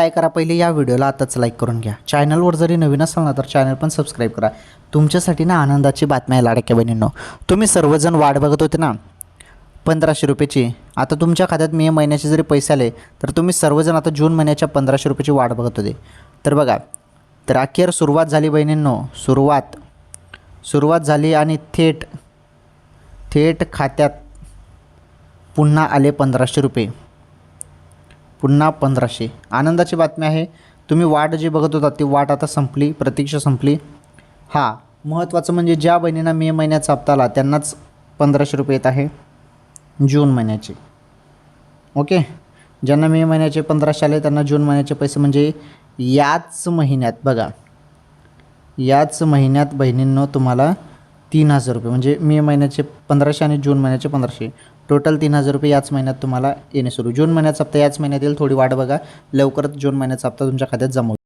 काय करा पहिले या व्हिडिओला आताच लाईक करून घ्या. चॅनलवर जरी नवीन असाल ना तर चॅनल पण सबस्क्राईब करा. तुमच्यासाठी ना आनंदाची बातमी आहे लाडक्या बहिणींनो. तुम्ही सर्वजण वाट बघत होते ना? पंधराशे रुपयाची. आता तुमच्या खात्यात मे महिन्याचे जरी पैसे आले तर तुम्ही सर्वजण आता जून महिन्याच्या पंधराशे रुपयाची वाट बघत होते. तर बघा तर अखेर सुरुवात झाली बहिणींनो. सुरुवात. सुरुवात झाली आणि थेट थेट खात्यात पुन्हा आले पंधराशे रुपये. पुन्हा पंधराशे. आनंदाची बातमी आहे तुम्ही वाट जी बघत होता ती वाट आता संपली प्रतीक्षा संपली. हा महत्त्वाचं म्हणजे ज्या बहिणींना मे महिन्याचा हप्ता आला त्यांनाच पंधराशे रुपये येत आहे जून महिन्याचे. ओके? ज्यांना मे महिन्याचे पंधराशे आले त्यांना जून महिन्याचे पैसे म्हणजे याच महिन्यात बघा. याच महिन्यात बहिणींनो तुम्हाला तीन हजार रुपये म्हणजे मे महिन्याचे पंधराशे आणि जून महिन्याचे पंधराशे. टोटल तीन हजार रुपये याच महिन्यात तुम्हाला येणे सुरू. जून महिन्याचा हप्ता याच महिन्यात येईल. थोडी वाट बघा. लवकरच जून महिन्याचा हप्ता तुमच्या खात्यात जमा होईल.